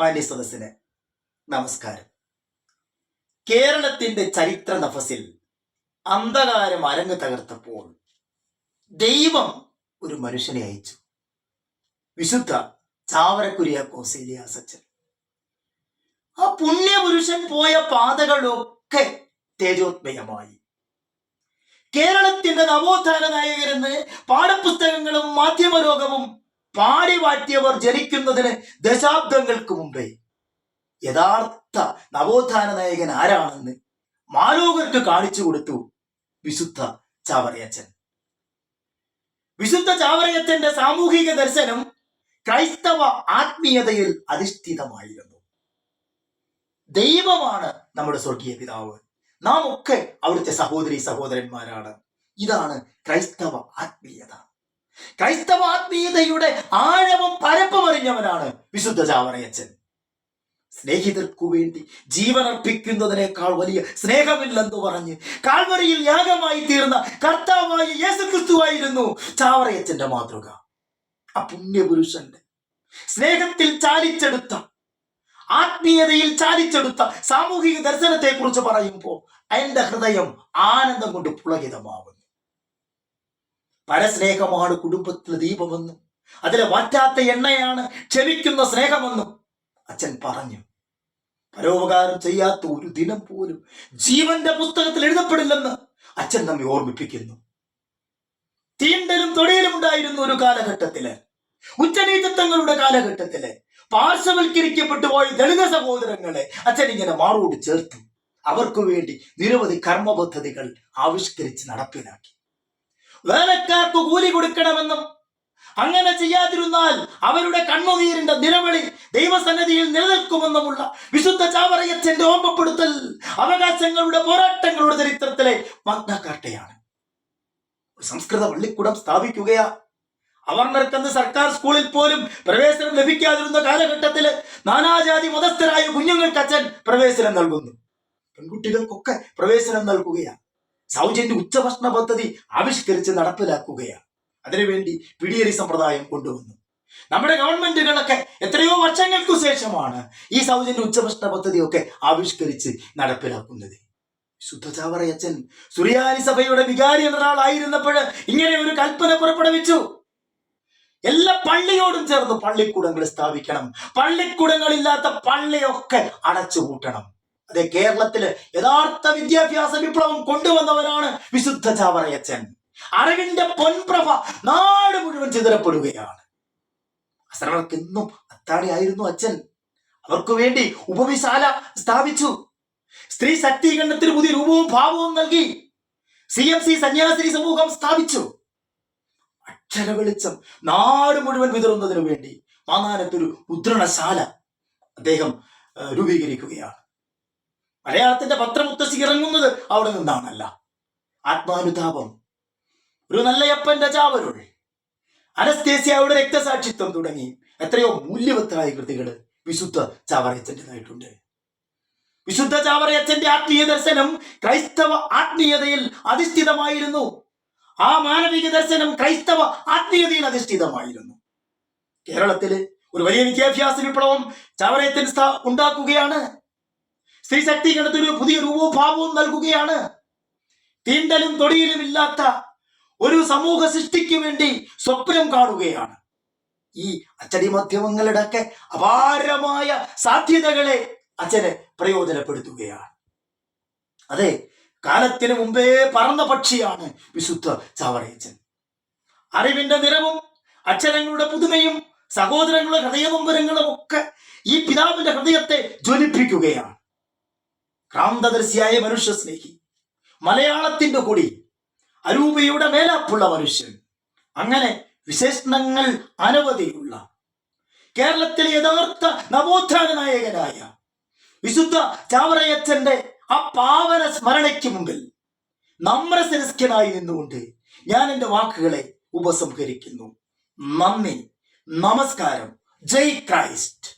മാന്യ സദസ്സിന് നമസ്കാരം. കേരളത്തിന്റെ ചരിത്ര നഫസിൽ അന്ധകാരം അരങ്ങ് തകർത്തപ്പോൾ ദൈവം ഒരു മനുഷ്യനെ അയച്ചു. വിശുദ്ധ ചാവറക്കുരിയാക്കോസേലിയ സച്ചൻ. ആ പുണ്യപുരുഷൻ പോയ പാതകളൊക്കെ തേജോത്മയമായി. കേരളത്തിന്റെ നവോത്ഥാന നായകരെന്ന് പാഠപുസ്തകങ്ങളും മാധ്യമലോകവും പാടി വാറ്റിയവർ ജനിക്കുന്നതിന് ദശാബ്ദങ്ങൾക്ക് മുമ്പേ. യഥാർത്ഥ നവോത്ഥാന നായകൻ ആരാണെന്ന് മാലോകർക്ക് കാണിച്ചു കൊടുത്തു വിശുദ്ധ ചാവറയച്ചൻ. വിശുദ്ധ ചാവറയച്ചന്റെ സാമൂഹിക ദർശനം ക്രൈസ്തവ ആത്മീയതയിൽ അധിഷ്ഠിതമായിരുന്നു. ദൈവമാണ് നമ്മുടെ സ്വർഗീയ പിതാവ്. നാം ഒക്കെ അവിടുത്തെ സഹോദരി സഹോദരന്മാരാണ്. ഇതാണ് ക്രൈസ്തവ ആത്മീയത. ക്രൈസ്തവ ആത്മീയതയുടെ ആഴവും പരപ്പും അറിഞ്ഞവനാണ് വിശുദ്ധ ചാവറയച്ചൻ. സ്നേഹിതർക്കു വേണ്ടി ജീവനർപ്പിക്കുന്നതിനേക്കാൾ വലിയ സ്നേഹമില്ലെന്ന് പറഞ്ഞ് കാൽവരിയിൽ യാഗമായി തീർന്ന കർത്താവായ യേശുക്രിസ്തുവായിരുന്നു ചാവറയച്ചന്റെ മാതൃക. ആ പുണ്യപുരുഷന്റെ സ്നേഹത്തിൽ ചാലിച്ചെടുത്ത ആത്മീയതയിൽ ചാലിച്ചെടുത്ത സാമൂഹിക ദർശനത്തെ കുറിച്ച് പറയുമ്പോൾ എന്റെ ഹൃദയം ആനന്ദം കൊണ്ട് പുളകിതമാവുന്നു. പരസ്നേഹമാണ് കുടുംബത്തിലെ ദീപമെന്നും അതിലെ വാറ്റാത്ത എണ്ണയാണ് ക്ഷമിക്കുന്ന സ്നേഹമെന്നും അച്ഛൻ പറഞ്ഞു. പരോപകാരം ചെയ്യാത്ത ഒരു ദിനം പോലും ജീവന്റെ പുസ്തകത്തിൽ എഴുതപ്പെടില്ലെന്ന് അച്ഛൻ നമ്മെ ഓർമ്മിപ്പിക്കുന്നു. തീണ്ടലും തൊടിയലും ഉണ്ടായിരുന്ന ഒരു കാലഘട്ടത്തിൽ. ഉച്ചനീചത്വങ്ങളുടെ കാലഘട്ടത്തിൽ പാർശ്വവൽക്കരിക്കപ്പെട്ടു പോയ ദളിത സഹോദരങ്ങളെ അച്ഛൻ ഇങ്ങനെ മാറോട് ചേർത്തു. അവർക്ക് വേണ്ടി നിരവധി കർമ്മ പദ്ധതികൾ ആവിഷ്കരിച്ച് നടപ്പിലാക്കി. വേലക്കാർക്ക് കൂലി കൊടുക്കണമെന്നും അങ്ങനെ ചെയ്യാതിരുന്നാൽ അവരുടെ കണ്ണുനീരിന്റെ നിലവിളി ദൈവസന്നിധിയിൽ നിലനിൽക്കുമെന്നുമുള്ള വിശുദ്ധ ചാവറയച്ചന്റെ ഓർമ്മപ്പെടുത്തൽ അവകാശങ്ങളുടെ പോരാട്ടങ്ങളുടെ ചരിത്രത്തിലെ മഗ്നക്കാട്ടയാണ് സംസ്കൃത പള്ളിക്കൂടം സ്ഥാപിക്കുകയാ. അവർണർക്കെന്ന് സർക്കാർ സ്കൂളിൽ പോലും പ്രവേശനം ലഭിക്കാതിരുന്ന കാലഘട്ടത്തിൽ നാനാജാതി മതസ്ഥരായ കുഞ്ഞുങ്ങൾക്ക് അച്ഛൻ പ്രവേശനം നൽകുന്നു. പെൺകുട്ടികൾക്കൊക്കെ പ്രവേശനം നൽകുകയാണ് സൗജന്യ ഉച്ചഭക്ഷണ പദ്ധതി ആവിഷ്കരിച്ച് നടപ്പിലാക്കുകയാണ്. അതിനുവേണ്ടി പിടിയേരി സമ്പ്രദായം കൊണ്ടുവന്നു. നമ്മുടെ ഗവൺമെന്റുകളൊക്കെ എത്രയോ വർഷങ്ങൾക്കു ശേഷമാണ് ഈ സൗജന്യ ഉച്ചഭക്ഷണ പദ്ധതിയൊക്കെ ആവിഷ്കരിച്ച് നടപ്പിലാക്കുന്നത്. ശുദ്ധ ചാവറയച്ചൻ സുറിയാനി സഭയുടെ വികാരി എന്നൊരാളായിരുന്നപ്പോൾ ഇങ്ങനെ ഒരു കൽപ്പന പുറപ്പെടുവിച്ചു. എല്ലാ പള്ളിയോടും ചേർന്ന് പള്ളിക്കൂടങ്ങൾ സ്ഥാപിക്കണം. പള്ളിക്കൂടങ്ങളില്ലാത്ത പള്ളിയൊക്കെ അടച്ചുപൂട്ടണം. അതെ കേരളത്തിൽ യഥാർത്ഥ വിദ്യാഭ്യാസ വിപ്ലവം കൊണ്ടുവന്നവരാണ് വിശുദ്ധ ചാവറയച്ചൻ. അറിവിന്റെ പൊൻപ്രഭ നാട് മുഴുവൻ ചിതറപ്പെടുകയാണ്. അസറർക്ക് എന്നും അത്താണിയായിരുന്നു അച്ഛൻ. അവർക്കു വേണ്ടി ഉപവിശാല സ്ഥാപിച്ചു. സ്ത്രീ ശക്തീകരണത്തിന് പുതിയ രൂപവും ഭാവവും നൽകി. സി എം സി സന്യാസിനി സമൂഹം സ്ഥാപിച്ചു. അക്ഷര വെളിച്ചം നാട് മുഴുവൻ വിതറുന്നതിനു വേണ്ടി മാനാനത്തൊരു മുദ്രണശാല അദ്ദേഹം രൂപീകരിക്കുകയാണ്. മലയാളത്തിന്റെ പത്രമുത്തശ്ശി ഇറങ്ങുന്നത് അവിടെ നിന്നാണല്ല. ആത്മാനുതാപം. ഒരു നല്ലയപ്പന്റെ ചാവരുൾ അനസ്തേസ്യയുടെ രക്തസാക്ഷിത്വം തുടങ്ങി. എത്രയോ മൂല്യവത്തായ കൃതികൾ വിശുദ്ധ ചാവറയച്ചന്റെതായിട്ടുണ്ട് വിശുദ്ധ ചാവറയച്ചന്റെ ആത്മീയ ദർശനം ക്രൈസ്തവ ആത്മീയതയിൽ അധിഷ്ഠിതമായിരുന്നു. ആ മാനവിക ദർശനം ക്രൈസ്തവ ആത്മീയതയിൽ അധിഷ്ഠിതമായിരുന്നു. കേരളത്തിൽ ഒരു വലിയ വിദ്യാഭ്യാസ വിപ്ലവം ചാവറയത്തിന് ഉണ്ടാക്കുകയാണ്. സ്ത്രീ ശക്തീകരണത്തിന് പുതിയ രൂപഭാവവും നൽകുകയാണ്. തീണ്ടലും തൊടിയിലും ഇല്ലാത്ത ഒരു സമൂഹ സൃഷ്ടിക്ക് വേണ്ടി സ്വപ്നം കാണുകയാണ്. ഈ അച്ചടി മാധ്യമങ്ങളുടെ ഒക്കെ അപാരമായ സാധ്യതകളെ അച്ഛന് പ്രയോജനപ്പെടുത്തുകയാണ്. അതെ കാലത്തിന് മുമ്പേ പറന്ന പക്ഷിയാണ് വിശുദ്ധ ചാവറയച്ചൻ. അറിവിന്റെ നിറവും അക്ഷരങ്ങളുടെ പുതുമയും സഹോദരങ്ങളുടെ ഹൃദയനൊമ്പരങ്ങളും ഒക്കെ ഈ പിതാവിന്റെ ഹൃദയത്തെ ജ്വലിപ്പിക്കുകയാണ്. ക്രാന്തദർശിയായ മനുഷ്യ സ്നേഹി മലയാളത്തിന്റെ കൂടി അരൂപയുടെ മേലാപ്പുള്ള മനുഷ്യൻ. അങ്ങനെ വിശേഷണങ്ങൾ അനവധിയുള്ള കേരളത്തിലെ യഥാർത്ഥ നവോത്ഥാന നായകനായ വിശുദ്ധ ചാവറയച്ചന്റെ ആ പാവന സ്മരണയ്ക്ക് മുമ്പിൽ നമ്രസരസ്കനായി നിന്നുകൊണ്ട് ഞാൻ എന്റെ വാക്കുകളെ ഉപസംഹരിക്കുന്നു. നന്ദി. നമസ്കാരം. ജയ് ക്രൈസ്റ്റ്.